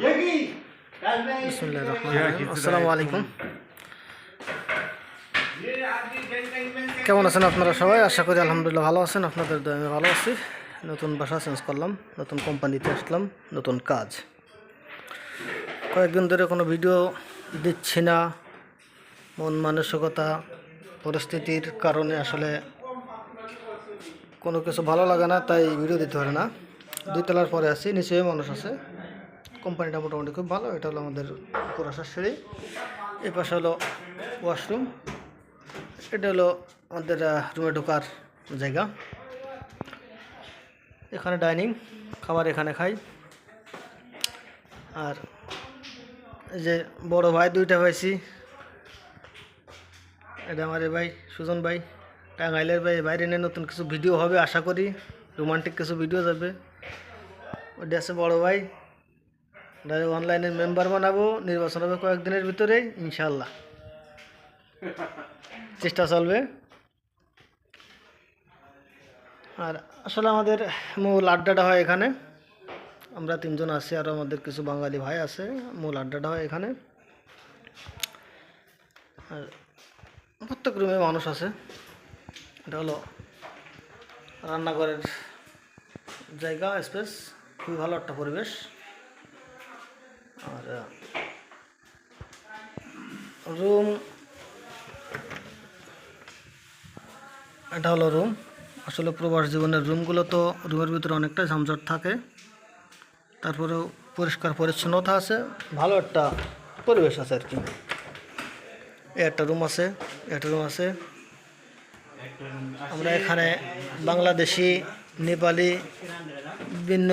বিসমুল্লাহ রহমান আসসালামু আলাইকুম কেমন আছেন আপনারা সবাই? আশা করি আলহামদুলিল্লাহ ভালো আছেন। আপনাদের দয়া আমি ভালো আছি। নতুন বাসা চেঞ্জ করলাম নতুন কোম্পানিতে আসলাম নতুন কাজ। কয়েকদিন ধরে কোনো ভিডিও দিচ্ছি না। মন মানসিকতা পরিস্থিতির কারণে আসলে কোনো কিছু ভালো লাগে না তাই ভিডিও দিতে পারে না। দুই তলার পরে আছি নিচে মানুষ আছে। কোম্পানিটা মোটামুটি খুব ভালো, এটা হলো আমাদের উপর আসার সিঁড়ি। এই পাশে হলো ওয়াশরুম এটা হলো আমাদের রুমে ঢোকার জায়গা। এখানে ডাইনিং খাবার এখানে খাই। আর এই যে বড় ভাই, দুইটা পাইছি এটা আমার ভাই, সুজন ভাই, টাঙ্গাইলের ভাই। বাইরে নিয়ে নতুন কিছু ভিডিও হবে, আশা করি। রোমান্টিক কিছু ভিডিও যাবে। ওটা আছে বড় ভাই। অনলাইনের মেম্বার বানাবো, নির্বাচন হবে কয়েকদিনের ভিতরেই ইনশাল্লাহ চেষ্টা চলবে। আর আসলে আমাদের মূল আড্ডাটা হয় এখানে। আমরা তিনজন আছি, আর আমাদের কিছু বাঙালি ভাই আছে, মূল আড্ডাটা হয় এখানে। আর প্রত্যেক রুমে মানুষ আছে। এটা হলো রান্নাঘরের জায়গা স্পেস খুবই ভালো একটা পরিবেশ আর রুম, এটা হলো রুম। আসলে প্রবাস জীবনের রুমগুলো তো রুমের ভিতরে অনেকটা ঝামঝট থাকে। তারপরেও পরিষ্কার পরিচ্ছন্নতা আছে, ভালো একটা পরিবেশ আছে আর কি। একটা রুম আছে একটা রুম আছে। আমরা এখানে বাংলাদেশি, নেপালি বিভিন্ন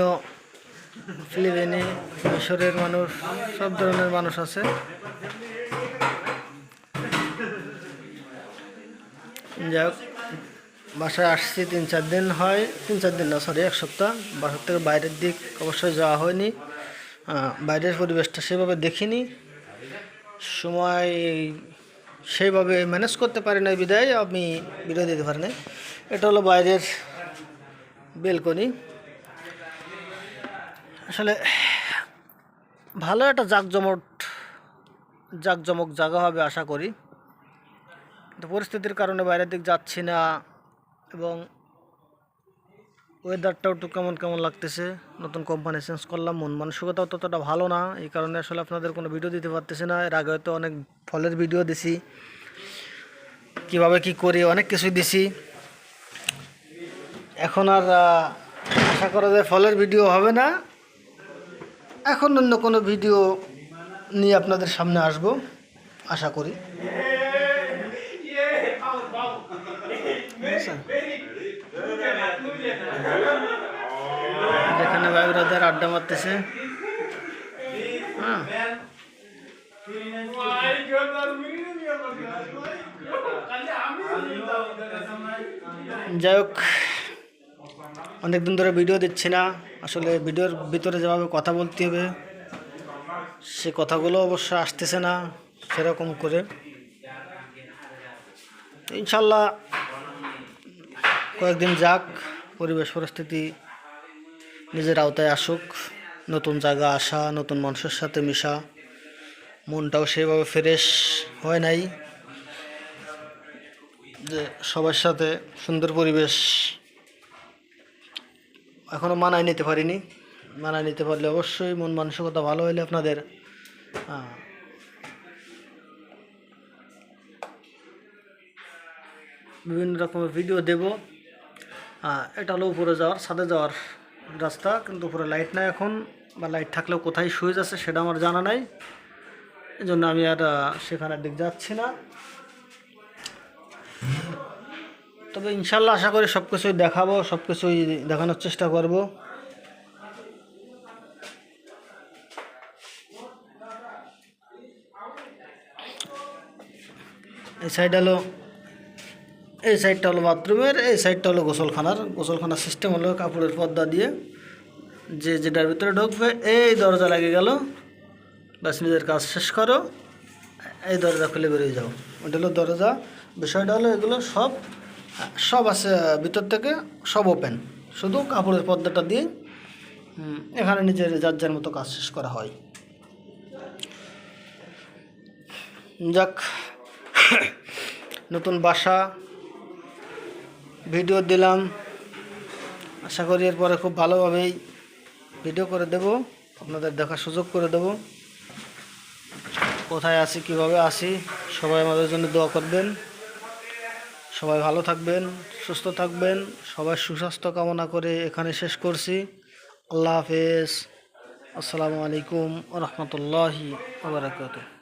ফিলিপিনি, মিশরের মানুষ, সব ধরনের মানুষ আছে। যাই বাসায় আসছি, তিন চার দিন হয়, তিন চার দিন না সরি এক সপ্তাহ। বাসার থেকে বাইরের দিক অবশ্যই যাওয়া হয়নি। বাইরের পরিবেশটা সেভাবে দেখিনি। সময় সেইভাবে ম্যানেজ করতে পারি না বিদায়, আমি বিরোধ দিতে পারি না এটা হলো বাইরের বেলকনি। আসলে ভালো একটা জাঁকজমট জাঁকজমক জায়গা হবে আশা করি। কিন্তু পরিস্থিতির কারণে বাইরের দিক যাচ্ছি না এবং ওয়েদারটাও একটু কেমন কেমন লাগতেছে? নতুন কোম্পানি চেঞ্জ করলাম, মন মানসিকতাও ততটা ভালো না। এই কারণে আসলে আপনাদের কোনো ভিডিও দিতে পারতেছি না। এর আগে হয়তো অনেক ফলের ভিডিও দিছি। কীভাবে কি করি, অনেক কিছুই দিছি। এখন আর আশা করা যায় ফলের ভিডিও হবে না। এখন অন্য কোনো ভিডিও নিয়ে আপনাদের সামনে আসব, আশা করি। যেখানে ভাই আড্ডা মারতেছে। হ্যাঁ। যাই হোক, অনেকদিন ধরে ভিডিও দিচ্ছি না। আসলে ভিডিওর ভিতরে যেভাবে কথা বলতে হবে, সে কথাগুলো অবশ্য আসতেছে না সেরকম করে। ইনশাল্লাহ কয়েকদিন যাক, পরিবেশ পরিস্থিতি নিজের আওতায় আসুক, নতুন জায়গা আসা, নতুন মানুষের সাথে মিশা, মনটাও সেইভাবে ফ্রেশ হয় নাই। যে সবার সাথে সুন্দর পরিবেশ এখনও মানায় নিতে পারিনি। মানায় নিতে পারলে অবশ্যই মন মানসিকতা ভালো হলে আপনাদের বিভিন্ন রকমের ভিডিও দেব। এটা হলো উপরে যাওয়ার, ছাদে যাওয়ার রাস্তা, কিন্তু উপরে লাইট নাই এখন, বা লাইট থাকলেও কোথায় সুইচ আছে সেটা আমার জানা নাই। এই জন্য আমি আর সেখানের দিক যাচ্ছি না। তবে ইনশাল্লাহ আশা করি সব কিছুই দেখাবো সব কিছুই দেখানোর চেষ্টা করব। এই সাইড হলো এই সাইডটা হলো বাথরুমের, এই সাইডটা হলো গোসলখানার। গোসলখানার সিস্টেম হলো কাপড়ের পর্দা দিয়ে। যে যেটার ভিতরে ঢুকবে, এই দরজা লাগে গেল। ব্যাস, নিজের কাজ শেষ করো। এই দরজা খুলে বেরিয়ে যাও। ওটা হলো দরজা। বিষয়টা হলো এগুলো সব সব আছে ভিতর থেকে, সব ওপেন শুধু কাপড়ের পর্দাটা দিয়ে এখানে নিজের যার যার মতো কাজ শেষ করা হয়। যাক, নতুন বাসা ভিডিও দিলাম। আশা করি এরপরে খুব ভালোভাবেই ভিডিও করে দেব। আপনাদের দেখার সুযোগ করে দেব। কোথায় আছি, কীভাবে আছি, সবাই আমাদের জন্য দোয়া করবেন। সবাই ভালো থাকবেন, সুস্থ থাকবেন। সবাই সুস্বাস্থ্য কামনা করে এখানে শেষ করছি। আল্লাহ হাফেজ। আসসালামু আলাইকুম রহমতুল্লাহি আবরাকাতুহ